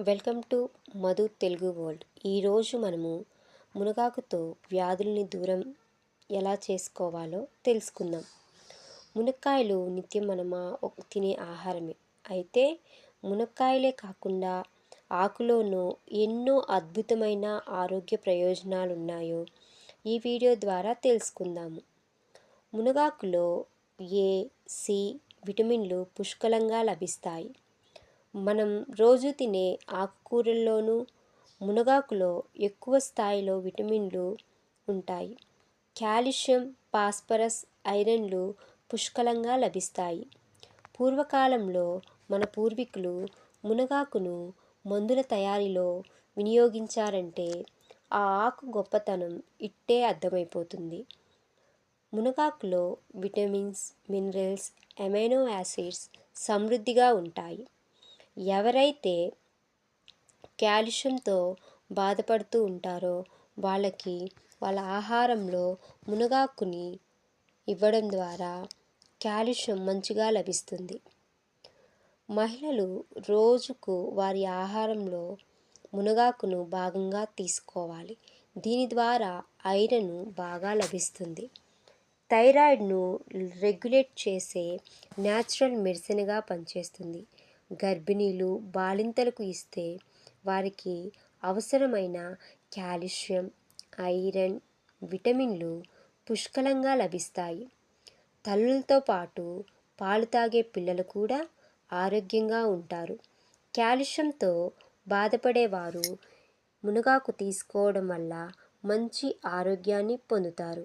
Welcome to Madhu Telugu world. ఈరోజు మనము మునగాకుతో వ్యాధుల్ని దూరం ఎలా చేసుకోవాలో తెలుసుకుందాం. మునక్కాయలు నిత్యం మనమ ఒక- తినే ఆహారమే. అయితే మునక్కాయలే కాకుండా ఆకులోనూ ఎన్నో అద్భుతమైన ఆరోగ్య ప్రయోజనాలు ఉన్నాయో ఈ వీడియో ద్వారా తెలుసుకుందాము. మునగాకులో ఏ సి విటమిన్లు పుష్కలంగా లభిస్తాయి. మనం రోజు తినే ఆకుకూరల్లోనూ మునగాకులో ఎక్కువ స్థాయిలో విటమిన్లు ఉంటాయి. కాల్షియం ఫాస్ఫరస్ ఐరన్లు పుష్కలంగా లభిస్తాయి. పూర్వకాలంలో మన పూర్వీకులు మునగాకును మందుల తయారీలో వినియోగించారంటే ఆ ఆకు గొప్పతనం ఇట్టే అర్థమైపోతుంది. మునగాకులో విటమిన్స్ మినరల్స్ అమైనో యాసిడ్స్ సమృద్ధిగా ఉంటాయి. ఎవరైతే కాల్షియంతో బాధపడుతూ ఉంటారో వాళ్ళకి వాళ్ళ ఆహారంలో మునగాకుని ఇవ్వడం ద్వారా కాల్షియం మంచిగా లభిస్తుంది. మహిళలు రోజుకు వారి ఆహారంలో మునగాకును భాగంగా తీసుకోవాలి. దీని ద్వారా ఐరన్ బాగా లభిస్తుంది. థైరాయిడ్ను రెగ్యులేట్ చేసే న్యాచురల్ మెడిసిన్గా పనిచేస్తుంది. గర్భిణీలు బాలింతలకు ఇస్తే వారికి అవసరమైన కాల్షియం ఐరన్ విటమిన్లు పుష్కలంగా లభిస్తాయి. తల్లులతో పాటు పాలు తాగే పిల్లలు కూడా ఆరోగ్యంగా ఉంటారు. కాల్షియంతో బాధపడేవారు మునగాకు తీసుకోవడం వల్ల మంచి ఆరోగ్యాన్ని పొందుతారు.